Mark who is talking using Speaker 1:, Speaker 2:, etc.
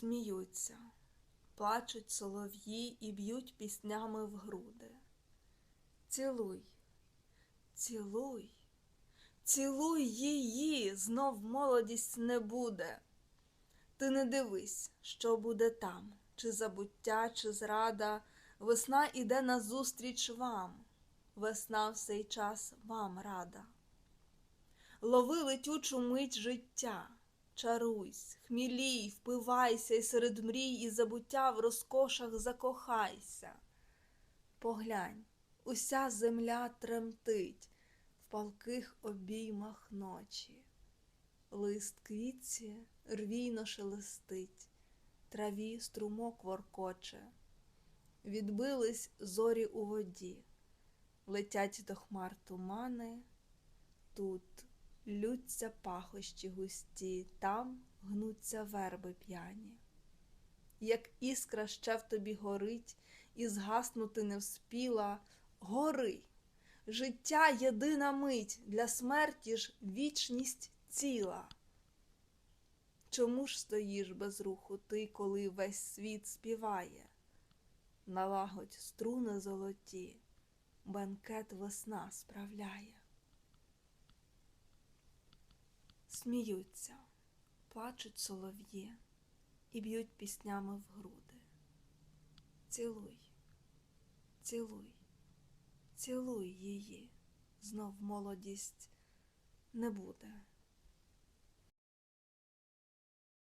Speaker 1: Сміються, плачуть солов'ї і б'ють піснями в груди. Цілуй, цілуй, цілуй її, знов молодість не буде. Ти не дивись, що буде там, чи забуття, чи зрада. Весна іде назустріч вам, весна в цей час вам рада. Лови летючу мить життя, чаруйсь, хмілій, впивайся, і серед мрій і забуття в розкошах закохайся. Поглянь, уся земля тремтить в палких обіймах ночі. Лист квітці рвійно шелестить, траві струмок воркоче. Відбились зорі у воді, летять до хмар тумани, тут лються пахощі густі, там гнуться верби п'яні. Як іскра ще в тобі горить, і згаснути не вспіла, гори, життя єдина мить, для смерті ж вічність ціла. Чому ж стоїш без руху ти, коли весь світ співає? Налагодь струни золоті, бенкет весна справляє. Сміються, плачуть солов'ї і б'ють піснями в груди. Цілуй, цілуй, цілуй її, знов молодість не буде.